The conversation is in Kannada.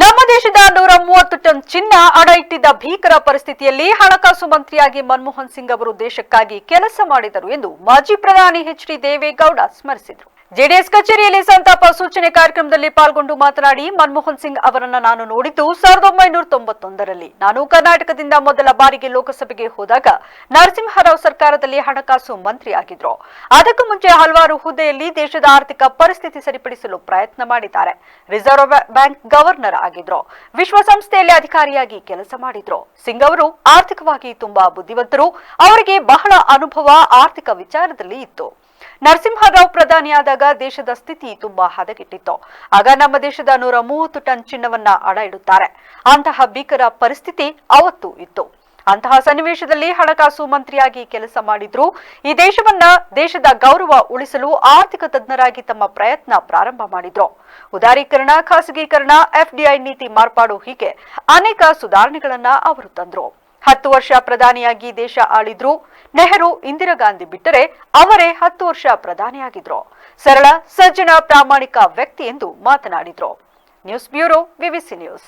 ನಮ್ಮ ದೇಶದ ನೂರ ಮೂವತ್ತು ಟನ್ ಚಿನ್ನ ಅಡ ಇಟ್ಟಿದ್ದ ಭೀಕರ ಪರಿಸ್ಥಿತಿಯಲ್ಲಿ ಹಣಕಾಸು ಮಂತ್ರಿಯಾಗಿ ಮನಮೋಹನ್ ಸಿಂಗ್ ಅವರು ದೇಶಕ್ಕಾಗಿ ಕೆಲಸ ಮಾಡಿದರು ಎಂದು ಮಾಜಿ ಪ್ರಧಾನಿ ಎಚ್ ಡಿ ದೇವೇಗೌಡ ಸ್ಮರಿಸಿದರು. ಜೆಡಿಎಸ್ ಕಚೇರಿಯಲ್ಲಿ ಸಂತಾಪ ಸೂಚನೆ ಕಾರ್ಯಕ್ರಮದಲ್ಲಿ ಪಾಲ್ಗೊಂಡು ಮಾತನಾಡಿ, ಮನಮೋಹನ್ ಸಿಂಗ್ ಅವರನ್ನ ನಾನು ನೋಡಿದ್ದು ಸಾವಿರದ ಒಂಬೈನೂರ ತೊಂಬತ್ತೊಂದರಲ್ಲಿ. ನಾನು ಕರ್ನಾಟಕದಿಂದ ಮೊದಲ ಬಾರಿಗೆ ಲೋಕಸಭೆಗೆ ಹೋದಾಗ ನರಸಿಂಹರಾವ್ ಸರ್ಕಾರದಲ್ಲಿ ಹಣಕಾಸು ಮಂತ್ರಿ ಆಗಿದ್ರು ಅದಕ್ಕೂ ಮುಂಚೆ ಹಲವಾರು ಹುದ್ದೆಯಲ್ಲಿ ದೇಶದ ಆರ್ಥಿಕ ಪರಿಸ್ಥಿತಿ ಸರಿಪಡಿಸಲು ಪ್ರಯತ್ನ ಮಾಡಿದ್ದಾರೆ. ರಿಸರ್ವ್ ಬ್ಯಾಂಕ್ ಗವರ್ನರ್ ಆಗಿದ್ರು. ವಿಶ್ವಸಂಸ್ಥೆಯಲ್ಲಿ ಅಧಿಕಾರಿಯಾಗಿ ಕೆಲಸ ಮಾಡಿದ್ರು. ಸಿಂಗ್ ಅವರು ಆರ್ಥಿಕವಾಗಿ ತುಂಬಾ ಬುದ್ಧಿವಂತರು. ಅವರಿಗೆ ಬಹಳ ಅನುಭವ, ಆರ್ಥಿಕ ವಿಚಾರದಲ್ಲಿ ಇತ್ತು. ನರಸಿಂಹರಾವ್ ಪ್ರಧಾನಿಯಾದಾಗ ದೇಶದ ಸ್ಥಿತಿ ತುಂಬಾ ಹದಗೆಟ್ಟಿತ್ತು. ಆಗ ನಮ್ಮ ದೇಶದ ನೂರ ಮೂವತ್ತು ಟನ್ ಚಿನ್ನವನ್ನ ಅಡ ಇಡುತ್ತಾರೆ. ಅಂತಹ ಭೀಕರ ಪರಿಸ್ಥಿತಿ ಅವತ್ತು ಇತ್ತು. ಅಂತಹ ಸನ್ನಿವೇಶದಲ್ಲಿ ಹಣಕಾಸು ಮಂತ್ರಿಯಾಗಿ ಕೆಲಸ ಮಾಡಿದ್ರು. ಈ ದೇಶವನ್ನ ದೇಶದ ಗೌರವ ಉಳಿಸಲು ಆರ್ಥಿಕ ತಜ್ಞರಾಗಿ ತಮ್ಮ ಪ್ರಯತ್ನ ಪ್ರಾರಂಭ ಮಾಡಿದ್ರು. ಉದಾರೀಕರಣ, ಖಾಸಗೀಕರಣ, ಎಫ್ಡಿಐ ನೀತಿ ಮಾರ್ಪಾಡು ಹೀಗೆ ಅನೇಕ ಸುಧಾರಣೆಗಳನ್ನ ಅವರು ತಂದ್ರು. ಹತ್ತು ವರ್ಷ ಪ್ರಧಾನಿಯಾಗಿ ದೇಶ ಆಳಿದ್ರು. ನೆಹರು ಇಂದಿರಾ ಗಾಂಧಿ ಬಿಟ್ಟರೆ ಅವರೇ ಹತ್ತು ವರ್ಷ ಪ್ರಧಾನಿಯಾಗಿದ್ರು. ಸರಳ, ಸಜ್ಜನ, ಪ್ರಾಮಾಣಿಕ ವ್ಯಕ್ತಿ ಎಂದು ಮಾತನಾಡಿದ್ರು. News bureau VVC news.